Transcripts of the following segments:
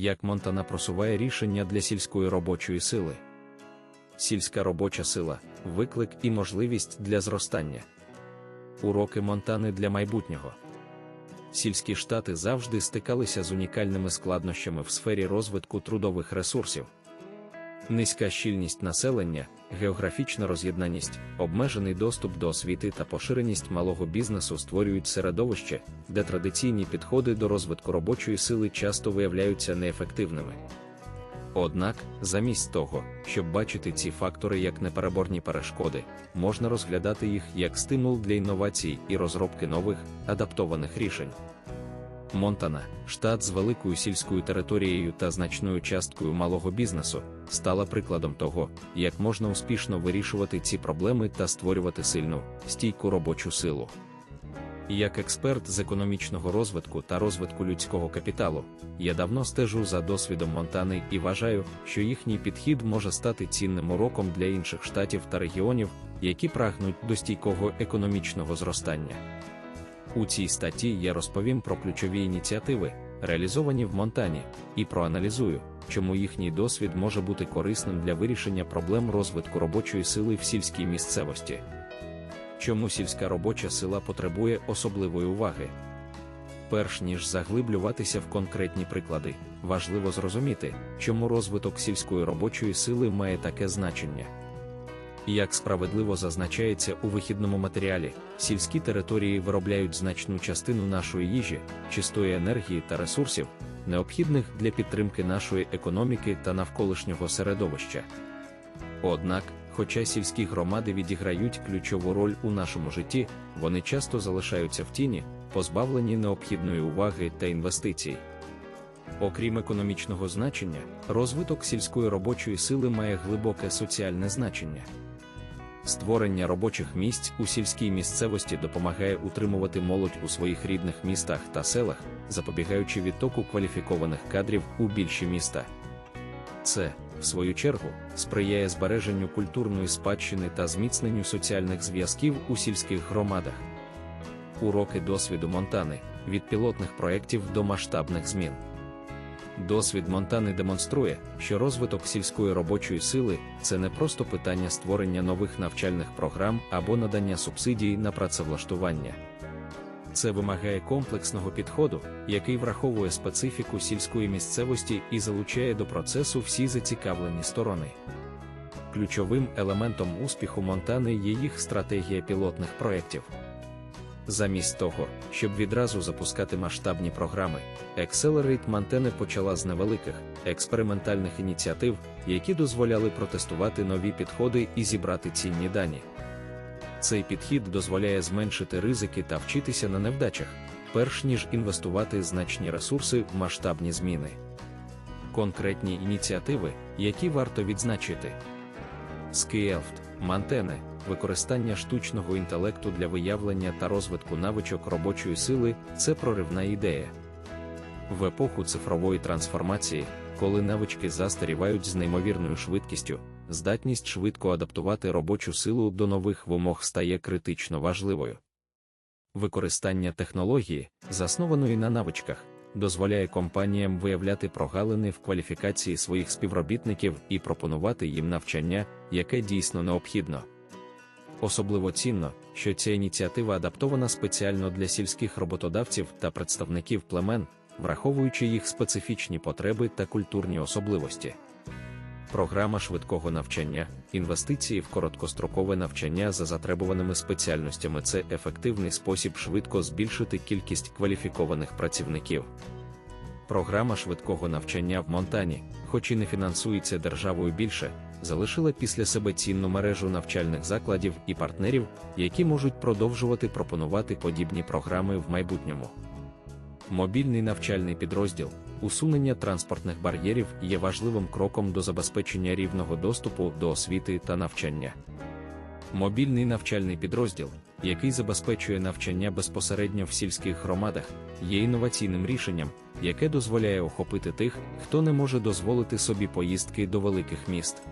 як Монтана просуває рішення для сільської робочої сили. Сільська робоча сила виклик і можливість для зростання. Уроки Монтани для майбутнього. Сільські штати завжди стикалися з унікальними складнощами в сфері розвитку трудових ресурсів. Низька щільність населення, географічна роз'єднаність, обмежений доступ до освіти та поширеність малого бізнесу створюють середовище, де традиційні підходи до розвитку робочої сили часто виявляються неефективними. Однак, замість того, щоб бачити ці фактори як непереборні перешкоди, можна розглядати їх як стимул для інновацій і розробки нових, адаптованих рішень. Монтана, штат з великою сільською територією та значною часткою малого бізнесу, стала прикладом того, як можна успішно вирішувати ці проблеми та створювати сильну, стійку робочу силу. Як експерт з економічного розвитку та розвитку людського капіталу, я давно стежу за досвідом Монтани і вважаю, що їхній підхід може стати цінним уроком для інших штатів та регіонів, які прагнуть до стійкого економічного зростання. У цій статті я розповім про ключові ініціативи, реалізовані в Монтані, і проаналізую, чому їхній досвід може бути корисним для вирішення проблем розвитку робочої сили в сільській місцевості. Чому сільська робоча сила потребує особливої уваги? Перш ніж заглиблюватися в конкретні приклади, важливо зрозуміти, чому розвиток сільської робочої сили має таке значення. Як справедливо зазначається у вихідному матеріалі, сільські території виробляють значну частину нашої їжі, чистої енергії та ресурсів, необхідних для підтримки нашої економіки та навколишнього середовища. Однак, хоча сільські громади відіграють ключову роль у нашому житті, вони часто залишаються в тіні, позбавлені необхідної уваги та інвестицій. Окрім економічного значення, розвиток сільської робочої сили має глибоке соціальне значення. Створення робочих місць у сільській місцевості допомагає утримувати молодь у своїх рідних містах та селах, запобігаючи відтоку кваліфікованих кадрів у більші міста. Це, в свою чергу, сприяє збереженню культурної спадщини та зміцненню соціальних зв'язків у сільських громадах. Уроки досвіду Монтани від пілотних проєктів до масштабних змін. Досвід Монтани демонструє, що розвиток сільської робочої сили це не просто питання створення нових навчальних програм або надання субсидій на працевлаштування. Це вимагає комплексного підходу, який враховує специфіку сільської місцевості і залучає до процесу всі зацікавлені сторони. Ключовим елементом успіху Монтани є їх стратегія пілотних проєктів. Замість того, щоб відразу запускати масштабні програми, Accelerate Montana почала з невеликих експериментальних ініціатив, які дозволяли протестувати нові підходи і зібрати цінні дані. Цей підхід дозволяє зменшити ризики та вчитися на невдачах, перш ніж інвестувати значні ресурси в масштабні зміни. Конкретні ініціативи, які варто відзначити: Скіелфт, Мантене, використання штучного інтелекту для виявлення та розвитку навичок робочої сили це проривна ідея. В епоху цифрової трансформації, коли навички застарівають з неймовірною швидкістю, здатність швидко адаптувати робочу силу до нових вимог стає критично важливою. Використання технології, заснованої на навичках, дозволяє компаніям виявляти прогалини в кваліфікації своїх співробітників і пропонувати їм навчання, яке дійсно необхідно. Особливо цінно, що ця ініціатива адаптована спеціально для сільських роботодавців та представників племен, враховуючи їх специфічні потреби та культурні особливості. Програма швидкого навчання, інвестиції в короткострокове навчання за затребуваними спеціальностями це ефективний спосіб швидко збільшити кількість кваліфікованих працівників. Програма швидкого навчання в Монтані, хоч і не фінансується державою більше, залишила після себе цінну мережу навчальних закладів і партнерів, які можуть продовжувати пропонувати подібні програми в майбутньому. Мобільний навчальний підрозділ, усунення транспортних бар'єрів є важливим кроком до забезпечення рівного доступу до освіти та навчання. Мобільний навчальний підрозділ, який забезпечує навчання безпосередньо в сільських громадах, є інноваційним рішенням, яке дозволяє охопити тих, хто не може дозволити собі поїздки до великих міст.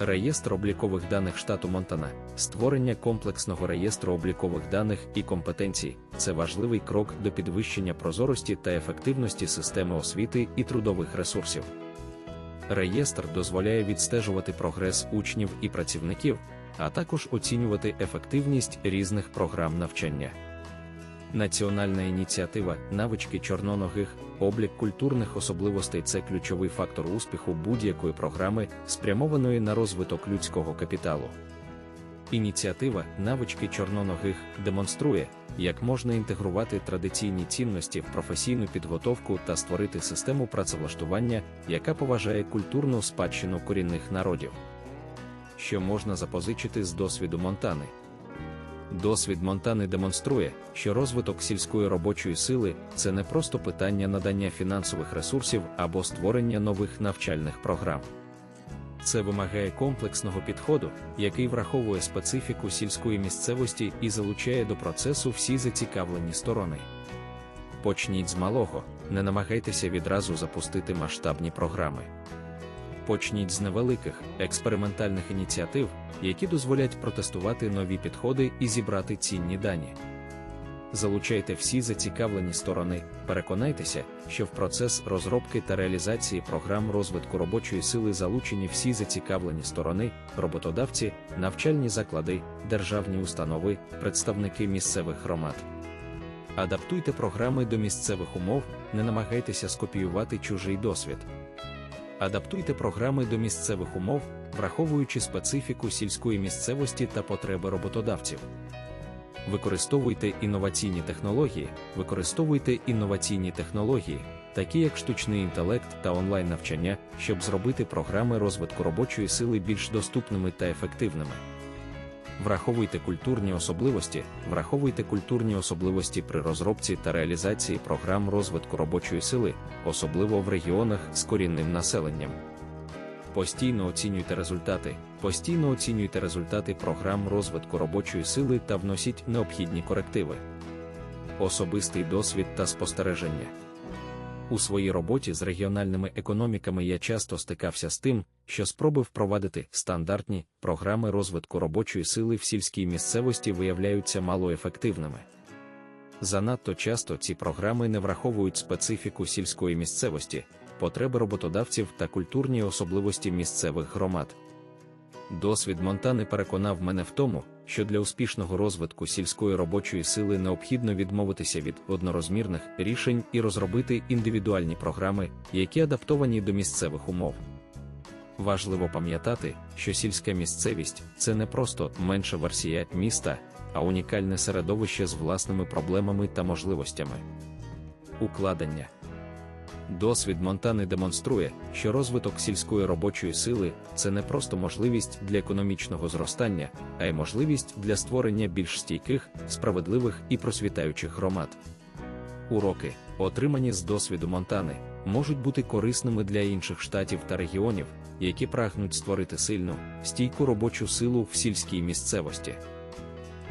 Реєстр облікових даних штату Монтана, створення комплексного реєстру облікових даних і компетенцій це важливий крок до підвищення прозорості та ефективності системи освіти і трудових ресурсів. Реєстр дозволяє відстежувати прогрес учнів і працівників, а також оцінювати ефективність різних програм навчання. Національна ініціатива навички чорноногих, облік культурних особливостей це ключовий фактор успіху будь-якої програми, спрямованої на розвиток людського капіталу. Ініціатива навички чорноногих демонструє, як можна інтегрувати традиційні цінності в професійну підготовку та створити систему працевлаштування, яка поважає культурну спадщину корінних народів. Що можна запозичити з досвіду Монтани? Досвід Монтани демонструє, що розвиток сільської робочої сили це не просто питання надання фінансових ресурсів або створення нових навчальних програм. Це вимагає комплексного підходу, який враховує специфіку сільської місцевості і залучає до процесу всі зацікавлені сторони. Почніть з малого, не намагайтеся відразу запустити масштабні програми. Почніть з невеликих експериментальних ініціатив, які дозволять протестувати нові підходи і зібрати цінні дані. Залучайте всі зацікавлені сторони, переконайтеся, що в процес розробки та реалізації програм розвитку робочої сили залучені всі зацікавлені сторони, роботодавці, навчальні заклади, державні установи, представники місцевих громад. Адаптуйте програми до місцевих умов, не намагайтеся скопіювати чужий досвід. Адаптуйте програми до місцевих умов, враховуючи специфіку сільської місцевості та потреби роботодавців. Використовуйте інноваційні технології, використовуйте інноваційні технології, такі як штучний інтелект та онлайн-навчання, щоб зробити програми розвитку робочої сили більш доступними та ефективними. Враховуйте культурні особливості, враховуйте культурні особливості при розробці та реалізації програм розвитку робочої сили, особливо в регіонах з корінним населенням. Постійно оцінюйте результати, постійно оцінюйте результати програм розвитку робочої сили та вносіть необхідні корективи. Особистий досвід та спостереження. У своїй роботі з регіональними економіками я часто стикався з тим, що спроби впровадити стандартні програми розвитку робочої сили в сільській місцевості виявляються малоефективними. Занадто часто ці програми не враховують специфіку сільської місцевості, потреби роботодавців та культурні особливості місцевих громад. Досвід Монтани переконав мене в тому, що для успішного розвитку сільської робочої сили необхідно відмовитися від однорозмірних рішень і розробити індивідуальні програми, які адаптовані до місцевих умов. Важливо пам'ятати, що сільська місцевість це не просто менша версія міста, а унікальне середовище з власними проблемами та можливостями. Укладення Досвід Монтани демонструє, що розвиток сільської робочої сили це не просто можливість для економічного зростання, а й можливість для створення більш стійких, справедливих і просвітаючих громад. Уроки, отримані з досвіду Монтани, можуть бути корисними для інших штатів та регіонів, які прагнуть створити сильну, стійку робочу силу в сільській місцевості.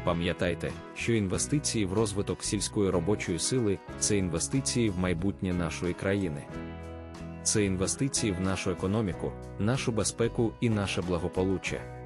Пам'ятайте, що інвестиції в розвиток сільської робочої сили це інвестиції в майбутнє нашої країни. Це інвестиції в нашу економіку, нашу безпеку і наше благополуччя.